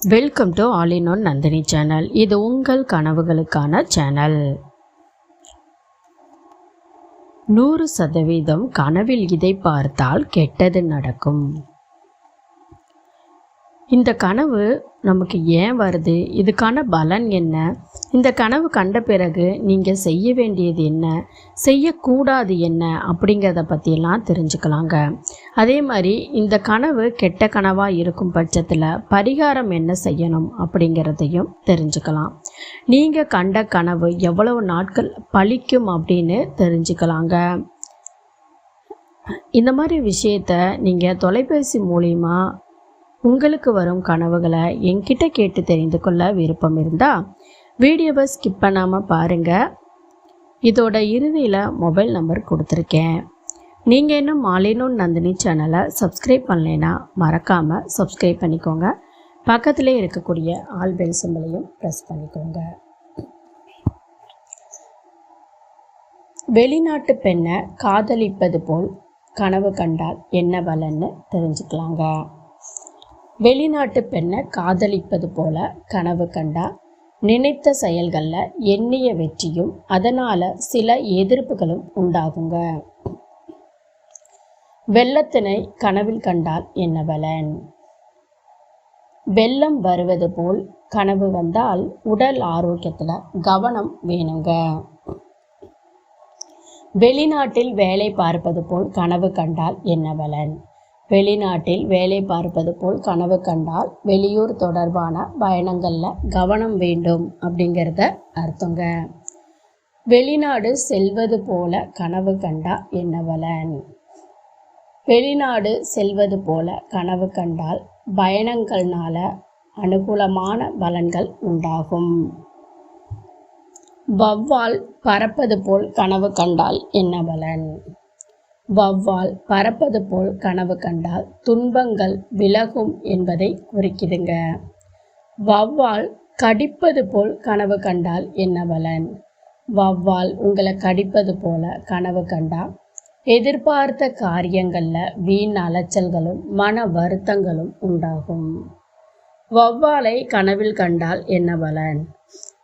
Welcome to all in one Nandini channel இது உங்கள் கனவுகளுக்கான channel நூறு சதவீதம் கனவில் இதை பார்த்தால் கெட்டது நடக்கும். இந்த கனவு நமக்கு ஏன் வருது? இதுக்கான பலன் என்ன? இந்த கனவு கண்ட பிறகு நீங்கள் செய்ய வேண்டியது என்ன? செய்யக்கூடாது என்ன? அப்படிங்கிறத பற்றியெல்லாம் தெரிஞ்சுக்கலாங்க. அதே மாதிரி இந்த கனவு கெட்ட கனவாக இருக்கும் பட்சத்தில் பரிகாரம் என்ன செய்யணும் அப்படிங்கிறதையும் தெரிஞ்சுக்கலாம். நீங்கள் கண்ட கனவு எவ்வளவு நாட்கள் பழிக்கும் அப்படின்னு தெரிஞ்சுக்கலாங்க. இந்த மாதிரி விஷயத்த நீங்கள் தொலைபேசி மூலிமா உங்களுக்கு வரும் கனவுகளை என்கிட்ட கேட்டு தெரிந்து கொள்ள விருப்பம் இருந்தால் வீடியோவை ஸ்கிப் பண்ணாமல் பாருங்கள் இதோட இறுதியில் மொபைல் நம்பர் கொடுத்துருக்கேன். நீங்கள் இன்னும் மாலினோன் நந்தினி சேனலை சப்ஸ்கிரைப் பண்ணலைன்னா மறக்காமல் சப்ஸ்கிரைப் பண்ணிக்கோங்க. பக்கத்திலே இருக்கக்கூடிய ஆல் பெல் சிம்பிளையும் ப்ரெஸ் பண்ணிக்கோங்க. வெளிநாட்டு பெண்ணை காதலிப்பது போல் கனவு கண்டால் என்ன பலன்னு தெரிஞ்சுக்கலாங்க. வெளிநாட்டு பெண்ணை காதலிப்பது போல கனவு கண்டா. நினைத்த செயல்களில் எண்ணிய வெற்றியும் அதனால் சில எதிர்ப்புகளும் உண்டாகுங்க. வெள்ளத்தினை கனவில் கண்டால் என்ன பலன்? வெள்ளம் வருவது போல் கனவு வந்தால் உடல் ஆரோக்கியத்தில் கவனம் வேணுங்க. வெளிநாட்டில் வேலை பார்ப்பது போல் கனவு கண்டால் என்ன பலன்? வெளிநாட்டில் வேலை பார்ப்பது போல் கனவு கண்டால் வெளியூர் தொடர்பான பயணங்களில் கவனம் வேண்டும் அப்படிங்கிறத அர்த்தங்க. வெளிநாடு செல்வது போல கனவு கண்டா என்ன பலன்? வெளிநாடு செல்வது போல கனவு கண்டால் பயணங்கள்னால அனுகூலமான பலன்கள் உண்டாகும். வவ்வால் பறப்பது போல் கனவு கண்டால் என்ன பலன்? வவ்வால் பறப்பது போல் கனவு கண்டால் துன்பங்கள் விலகும் என்பதை குறிக்கிதுங்க. வவ்வால் கடிப்பது போல் கனவு கண்டால் என்ன பலன்? வவ்வால் உங்களை கடிப்பது போல கனவு கண்டால் எதிர்பார்த்த காரியங்களில் வீண் அலைச்சல்களும் மன வருத்தங்களும் உண்டாகும். வவ்வாலை கனவில் கண்டால் என்ன பலன்?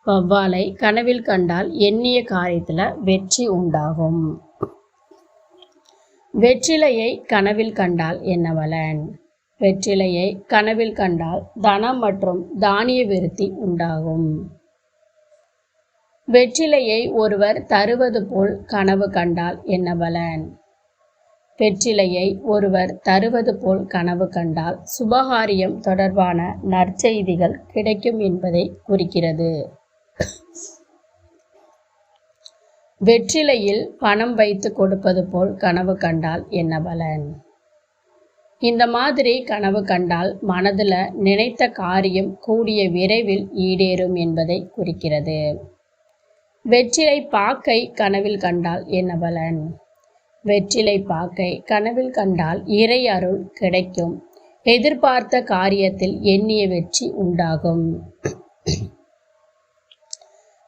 வவ்வாலை கனவில் கண்டால் எண்ணிய காரியத்தில் வெற்றி உண்டாகும். வெற்றிலையை கனவில் கண்டால் என்ன பலன் வெற்றிலையை கனவில் கண்டால் தனம் மற்றும் தானிய விருத்தி உண்டாகும். வெற்றிலையை ஒருவர் தருவது போல் கனவு கண்டால் என்ன பலன் வெற்றிலையை ஒருவர் தருவது போல் கனவு கண்டால் சுபகாரியம் தொடர்பான நற்செய்திகள் கிடைக்கும் என்பதை குறிக்கிறது. வெற்றிலையில் பணம் வைத்து கொடுப்பது போல் கனவு கண்டால் என்ன பலன்? இந்த மாதிரி கனவு கண்டால் மனதில் நினைத்த காரியம் கூடிய விரைவில் ஈடேறும் என்பதை குறிக்கிறது. வெற்றிலை பாக்கை கனவில் கண்டால் என்ன பலன்? வெற்றிலை பாக்கை கனவில் கண்டால் இறை அருள் கிடைக்கும். எதிர்பார்த்த காரியத்தில் எண்ணிய வெற்றி உண்டாகும்.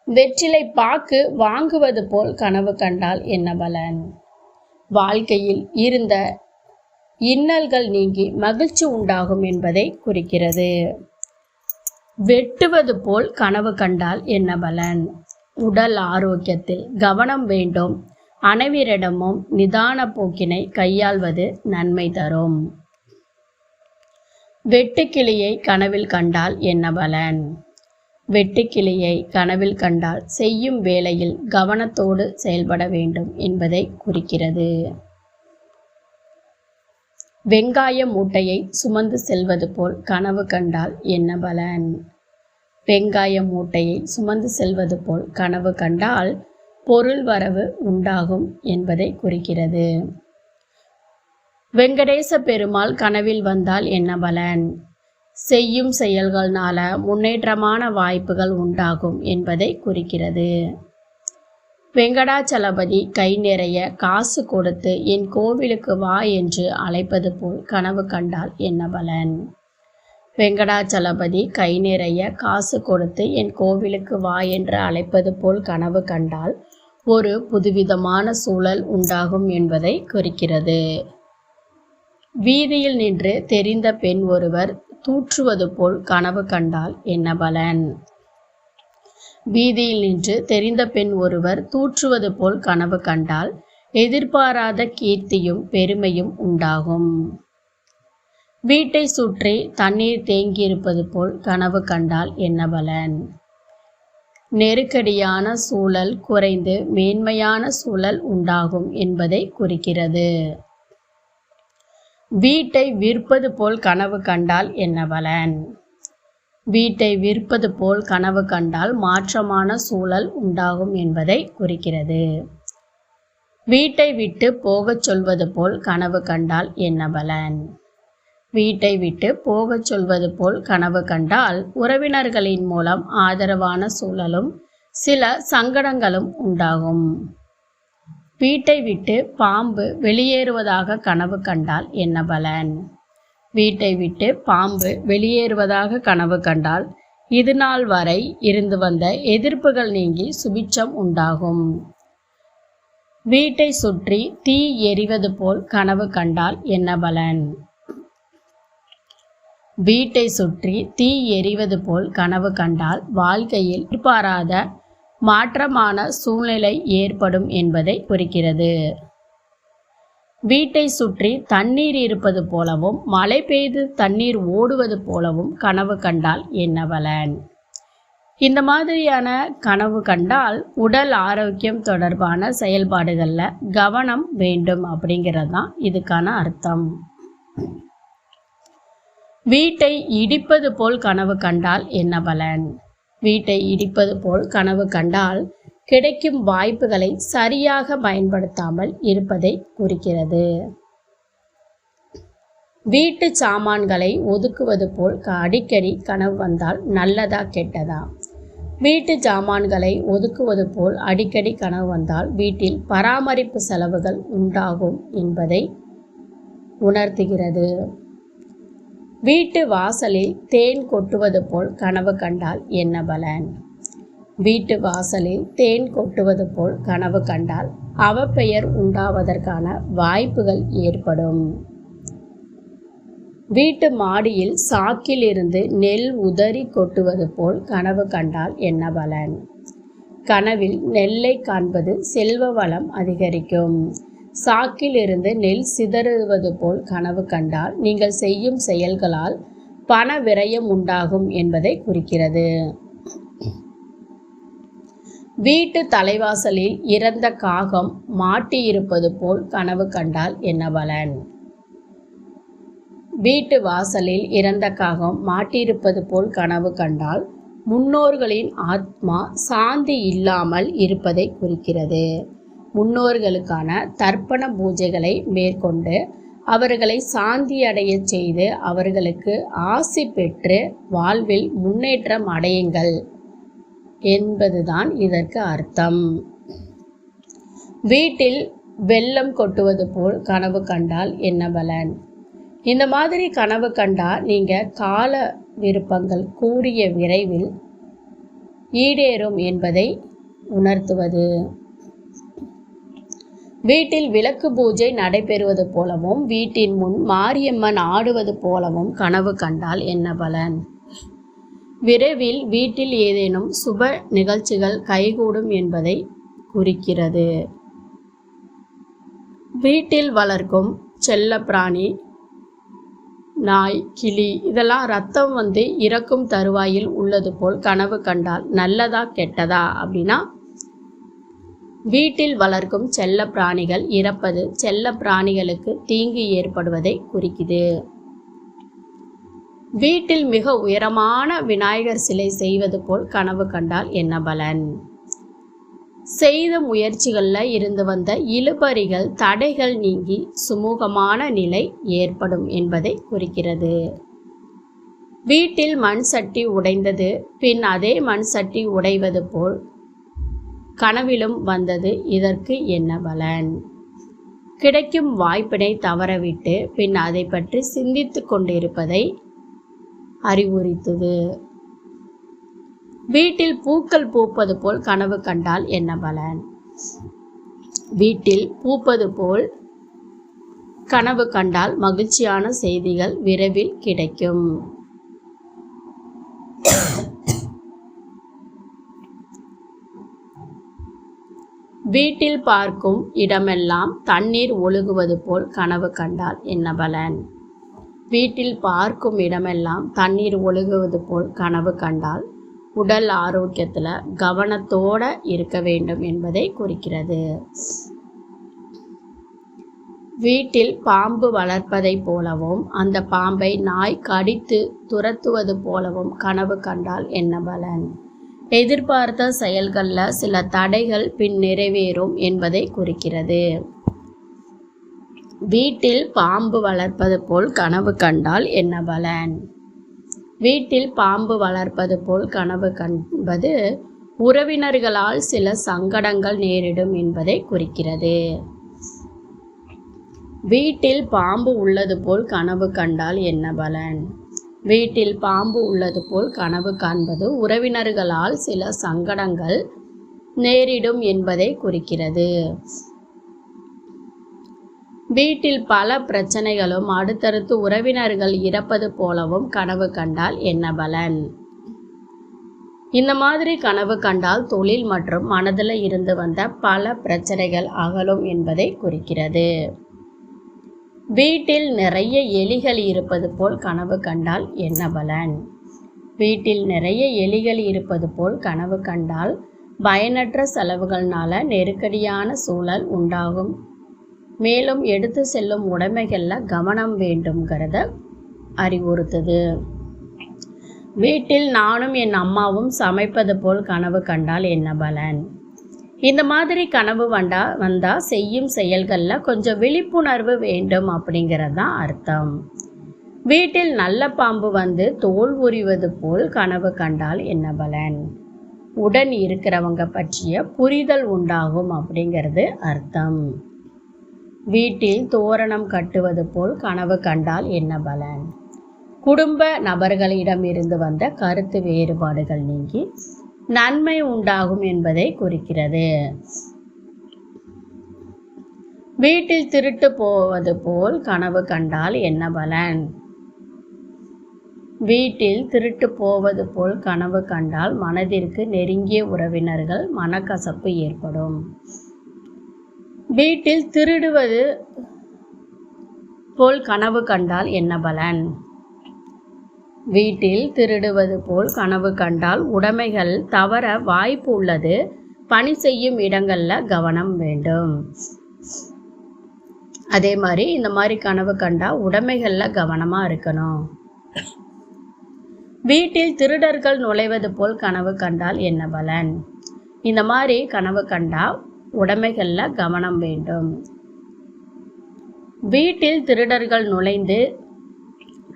வெற்றிலை பாக்கு வாங்குவது போல் கனவு கண்டால் என்ன பலன்? வாழ்க்கையில் இருந்த இன்னல்கள் நீங்கி மகிழ்ச்சி உண்டாகும் என்பதை குறிக்கிறது. வெட்டுவது போல் கனவு கண்டால் என்ன பலன்? உடல் ஆரோக்கியத்தில் கவனம் வேண்டும். அனைவரிடமும் நிதான போக்கினை கையாள்வது நன்மை தரும். வெட்டுக்கிளியை கனவில் கண்டால் என்ன பலன்? வெட்டுக்கிளியை கனவில் கண்டால் செய்யும் வேளையில் கவனத்தோடு செயல்பட வேண்டும் என்பதை குறிக்கிறது. வெங்காய மூட்டையை சுமந்து செல்வது போல் கனவு கண்டால் என்ன பலன்? வெங்காய மூட்டையை சுமந்து செல்வது போல் கனவு கண்டால் பொருள் வரவு உண்டாகும் என்பதை குறிக்கிறது. வெங்கடேச பெருமாள் கனவில் வந்தால் என்ன பலன்? செய்யும் செயல்கள்னால முன்னேற்றமான வாய்ப்புகள் உண்டாகும் என்பதை குறிக்கிறது. வெங்கடாச்சலபதி கை நிறைய காசு கொடுத்து என் கோவிலுக்கு வா என்று அழைப்பது போல் கனவு கண்டால் என்ன பலன்? வெங்கடாச்சலபதி கை நிறைய காசு கொடுத்து என் கோவிலுக்கு வா என்று அழைப்பது போல் கனவு கண்டால் ஒரு புதுவிதமான சூழல் உண்டாகும் என்பதை குறிக்கிறது. வீதியில் நின்று தெரிந்த பெண் ஒருவர் தூற்றுவது போல் கனவு கண்டால் என்ன பலன்? வீதியில் நின்று தெரிந்த பெண் ஒருவர் தூற்றுவது போல் கனவு கண்டால் எதிர்பாராத கீர்த்தியும் பெருமையும் உண்டாகும். வீட்டை சுற்றி தண்ணீர் தேங்கியிருப்பது போல் கனவு கண்டால் என்ன பலன்? நெருக்கடியான சூழல் குறைந்து மேன்மையான சூழல் உண்டாகும் என்பதை குறிக்கிறது. வீட்டை விற்பது போல் கனவு கண்டால் என்ன பலன்? வீட்டை விற்பது போல் கனவு கண்டால் மாற்றமான சூழல் உண்டாகும் என்பதை குறிக்கிறது. வீட்டை விட்டு போகச் சொல்வது போல் கனவு கண்டால் என்ன பலன்? வீட்டை விட்டு போகச் சொல்வது போல் கனவு கண்டால் உறவினர்களின் மூலம் ஆதரவான சூழலும் சில சங்கடங்களும் உண்டாகும். வீட்டை விட்டு பாம்பு வெளியேறுவதாக கனவு கண்டால் என்ன பலன்? வீட்டை விட்டு பாம்பு வெளியேறுவதாக கனவு கண்டால் இது நாள் வரை இருந்து வந்த எதிர்ப்புகள் நீங்கி சுபிட்சம் உண்டாகும். வீட்டை சுற்றி தீ எரிவது போல் கனவு கண்டால் என்ன பலன்? வீட்டை சுற்றி தீ எரிவது போல் கனவு கண்டால் வாழ்க்கையில் எதிர்பாராத மாற்றமான சூழ்நிலை ஏற்படும் என்பதை குறிக்கிறது. வீட்டை சுற்றி தண்ணீர் இருப்பது போலவும் மழை பெய்து தண்ணீர் ஓடுவது போலவும் கனவு கண்டால் என்ன பலன்? இந்த மாதிரியான கனவு கண்டால் உடல் ஆரோக்கியம் தொடர்பான செயல்பாடுகளில் கவனம் வேண்டும் அப்படிங்கிறது தான் இதுக்கான அர்த்தம். வீட்டை இடிப்பது போல் கனவு கண்டால் என்ன பலன்? வீட்டை இடிப்பது போல் கனவு கண்டால் கிடைக்கும் வாய்ப்புகளை சரியாக பயன்படுத்தாமல் இருப்பதை குறிக்கிறது. வீட்டு சாமான்களை ஒதுக்குவது போல் க- அடிக்கடி கனவு வந்தால் நல்லதா கெட்டதா? வீட்டு சாமான்களை ஒதுக்குவது போல் அடிக்கடி கனவு வந்தால் வீட்டில் பராமரிப்பு செலவுகள் உண்டாகும் என்பதை உணர்த்துகிறது. வீட்டு வாசலில் தேன் கொட்டுவது போல் கனவு கண்டால் என்ன பலன்? வீட்டு வாசலில் தேன் கொட்டுவது போல் கனவு கண்டால் அவப்பெயர் உண்டாவதற்கான வாய்ப்புகள் ஏற்படும். வீட்டு மாடியில் சாக்கிலிருந்து நெல் உதறி கொட்டுவது போல் கனவு கண்டால் என்ன பலன்? கனவில் நெல்லை காண்பது செல்வ வளம் அதிகரிக்கும். சாக்கிலிருந்து நெல் சிதறுவது போல் கனவு கண்டால் நீங்கள் செய்யும் செயல்களால் பண விரயம் உண்டாகும் என்பதை குறிக்கிறது. வீட்டு தலைவாசலில் இறந்த காகம் மாட்டியிருப்பது போல் கனவு கண்டால் என்ன பலன்? வீட்டு வாசலில் இறந்த காகம் மாட்டியிருப்பது போல் கனவு கண்டால் முன்னோர்களின் ஆத்மா சாந்தி இல்லாமல் இருப்பதை குறிக்கிறது. முன்னோர்களுக்கான தர்ப்பண பூஜைகளை மேற்கொண்டு அவர்களை சாந்தி அடையச் செய்து அவர்களுக்கு ஆசி பெற்று வாழ்வில் முன்னேற்றம் அடையுங்கள் என்பதுதான் இதற்கு அர்த்தம். வீட்டில் வெள்ளம் கொட்டுவது போல் கனவு கண்டால் என்ன பலன்? இந்த மாதிரி கனவு கண்டா நீங்க கால விருப்பங்கள் கூடிய விரைவில் ஈடேறும் என்பதை உணர்த்துவது. வீட்டில் விளக்கு பூஜை நடைபெறுவது போலவும் வீட்டின் முன் மாரியம்மன் ஆடுவது போலவும் கனவு கண்டால் என்ன பலன்? விரைவில் வீட்டில் ஏதேனும் சுப நிகழ்ச்சிகள் கைகூடும் என்பதை குறிக்கிறது. வீட்டில் வளர்க்கும் செல்ல பிராணி நாய் கிளி இதெல்லாம் ரத்தம் வந்து இறக்கும் தருவாயில் உள்ளது போல் கனவு கண்டால் நல்லதா கெட்டதா அப்படின்னா வீட்டில் வளர்க்கும் செல்ல பிராணிகள் இறப்பது செல்ல பிராணிகளுக்கு தீங்கு ஏற்படுவதை குறிக்குது. வீட்டில் மிக உயரமான விநாயகர் சிலை செய்வது போல் கனவு கண்டால் என்ன பலன்? செய்த முயற்சிகளில் இருந்து வந்த இழுபறிகள் தடைகள் நீங்கி சுமூகமான நிலை ஏற்படும் என்பதை குறிக்கிறது. வீட்டில் மண் சட்டி உடைந்தது பின் அதே மண் சட்டி உடைவது போல் கனவிலும் வந்தது இதற்கு என்ன பலன்? கிடைக்கும் வாய்ப்பினை தவறவிட்டு பின் அதை பற்றி சிந்தித்து கொண்டிருப்பதை அறிவுறுத்தது. வீட்டில் பூக்கள் பூப்பது போல் கனவு கண்டால் என்ன பலன்? வீட்டில் பூப்பது போல் கனவு கண்டால் மகிழ்ச்சியான செய்திகள் விரைவில் கிடைக்கும். வீட்டில் பார்க்கும் இடமெல்லாம் தண்ணீர் ஒழுகுவது போல் கனவு கண்டால் என்ன பலன்? வீட்டில் பார்க்கும் இடமெல்லாம் தண்ணீர் ஒழுகுவது போல் கனவு கண்டால் உடல் ஆரோக்கியத்தில் கவனத்தோட இருக்க வேண்டும் என்பதை குறிக்கிறது. வீட்டில் பாம்பு வளர்ப்பதைப் போலவும் அந்த பாம்பை நாய் கடித்து துரத்துவது போலவும் கனவு கண்டால் என்ன பலன்? எதிர்பார்த்த செயல்களில் சில தடைகள் பின் நிறைவேறும் என்பதை குறிக்கிறது. வீட்டில் பாம்பு வளர்ப்பது போல் கனவு கண்டால் என்ன பலன்? வீட்டில் பாம்பு வளர்ப்பது போல் கனவு கண்பது உறவினர்களால் சில சங்கடங்கள் நேரிடும் என்பதை குறிக்கிறது. வீட்டில் பாம்பு உள்ளது போல் கனவு கண்டால் என்ன பலன்? வீட்டில் பாம்பு உள்ளது போல் கனவு காண்பது உறவினர்களால் சில சங்கடங்கள் நேரிடும் என்பதை குறிக்கிறது. வீட்டில் பல பிரச்சனைகளும் அடுத்தடுத்து உறவினர்கள் இறப்பது போலவும் கனவு கண்டால் என்ன பலன்? இந்த மாதிரி கனவு கண்டால் தொழில் மற்றும் மனதில் இருந்து வந்த பல பிரச்சனைகள் அகலும் என்பதை குறிக்கிறது. வீட்டில் நிறைய எலிகள் இருப்பது போல் கனவு கண்டால் என்ன பலன்? வீட்டில் நிறைய எலிகள் இருப்பது போல் கனவு கண்டால் பயனற்ற செலவுகள்னால நெருக்கடியான சூழல் உண்டாகும். மேலும் எடுத்து செல்லும் உடைமைகளில் கவனம் வேண்டும்ங்கிறத அறிவுறுத்துது. வீட்டில் நானும் என் அம்மாவும் சமைப்பது போல் கனவு கண்டால் என்ன பலன்? இந்த மாதிரி கனவு வண்டா வந்தால் செய்யும் செயல்களில் கொஞ்சம் விழிப்புணர்வு வேண்டும் அப்படிங்கிறது தான் அர்த்தம். வீட்டில் நல்ல பாம்பு வந்து தோல் உரிவது போல் கனவு கண்டால் என்ன பலன்? உடன் இருக்கிறவங்க பற்றிய புரிதல் உண்டாகும் அப்படிங்கிறது அர்த்தம். வீட்டில் தோரணம் கட்டுவது போல் கனவு கண்டால் என்ன பலன்? குடும்ப நபர்களிடமிருந்து வந்த கருத்து வேறுபாடுகள் நீங்கி நன்மை உண்டாகும் என்பதை குறிக்கிறது. வீட்டில் திருட்டு போவது போல் கனவு கண்டால் என்ன பலன்? வீட்டில் திருட்டு போவது போல் கனவு கண்டால் மனதிற்கு நெருங்கிய உறவினர்கள் மனக்கசப்பு ஏற்படும். வீட்டில் திருடுவது போல் கனவு கண்டால் என்ன பலன்? வீட்டில் திருடுவது போல் கனவு கண்டால் உடைமைகள் தவற வாய்ப்பு உள்ளது. பணி செய்யும் இடங்களில் கவனம் வேண்டும். அதே மாதிரி இந்த மாதிரி கனவு கண்டால் உடைமைகளில் கவனமாக இருக்கணும். வீட்டில் திருடர்கள் நுழைவது போல் கனவு கண்டால் என்ன பலன்? இந்த மாதிரி கனவு கண்டால் உடைமைகளில் கவனம் வேண்டும். வீட்டில் திருடர்கள் நுழைந்து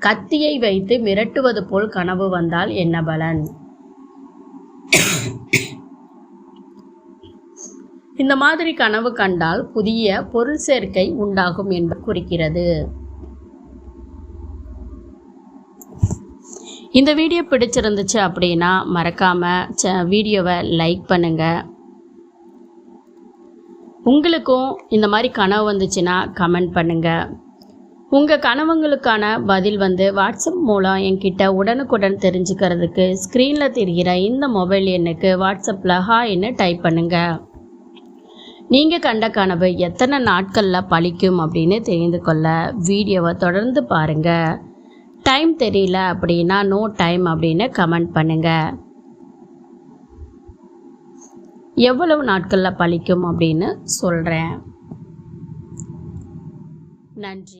கத்தியை வைத்து மிரட்டுவது போல் கனவு வந்தால் என்ன பலன்? இந்த மாதிரி கனவு கண்டால் புதிய பொருள் சேர்க்கை உண்டாகும் என்பது குறிக்கிறது. இந்த வீடியோ பிடிச்சிருந்துச்சு அப்படின்னா மறக்காமல் ச வீடியோவை லைக் பண்ணுங்கள் உங்களுக்கும் இந்த மாதிரி கனவு வந்துச்சுன்னா கமெண்ட் பண்ணுங்கள் உங்கள் கனவுங்களுக்கான பதில் வந்து வாட்ஸ்அப் மூலம் என்கிட்ட உடனுக்குடன் தெரிஞ்சுக்கிறதுக்கு ஸ்க்ரீனில் தெரிகிற இந்த மொபைல் எண்ணுக்கு வாட்ஸ்அப்பில் ஹாய்னு டைப் பண்ணுங்கள் நீங்கள் கண்ட கனவு எத்தனை நாட்களில் பழிக்கும் அப்படின்னு தெரிந்து கொள்ள வீடியோவை தொடர்ந்து பாருங்கள் டைம் தெரியல அப்படின்னா நோ டைம் அப்படின்னு கமெண்ட் பண்ணுங்கள் எவ்வளவு நாட்களில் பழிக்கும் அப்படின்னு சொல்கிறேன் நன்றி.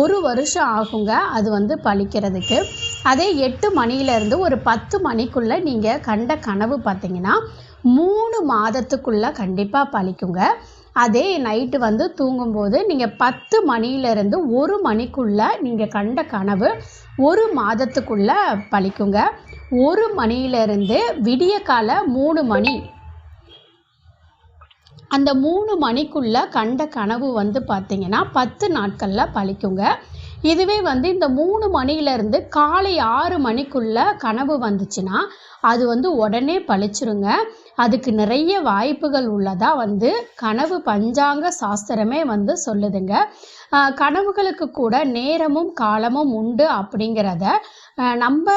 ஒரு வருஷம் ஆகுங்க அது வந்து பழிக்கிறதுக்கு. அதே எட்டு மணியிலேருந்து ஒரு பத்து மணிக்குள்ளே நீங்கள் கண்ட கனவு பார்த்தீங்கன்னா மூணு மாதத்துக்குள்ளே கண்டிப்பாக பழிக்குங்க. அதே நைட்டு வந்து தூங்கும்போது நீங்கள் பத்து மணியிலேருந்து ஒரு மணிக்குள்ளே நீங்கள் கண்ட கனவு ஒரு மாதத்துக்குள்ளே பழிக்குங்க. ஒரு மணியிலேருந்து விடிய கால மூணு மணி அந்த மூணு மணிக்குள்ள கண்ட கனவு வந்து பார்த்தீங்கன்னா பத்து நாட்களில் பழிக்குங்க. இதுவே வந்து இந்த மூணு மணியிலேருந்து காலை ஆறு மணிக்குள்ள கனவு வந்துச்சுன்னா அது வந்து உடனே பழிச்சிருங்க. அதுக்கு நிறைய வாய்ப்புகள் உள்ளதாக வந்து கனவு பஞ்சாங்க சாஸ்திரமே வந்து சொல்லுதுங்க. கனவுகளுக்கு கூட நேரமும் காலமும் உண்டு அப்படிங்கிறத நம்ம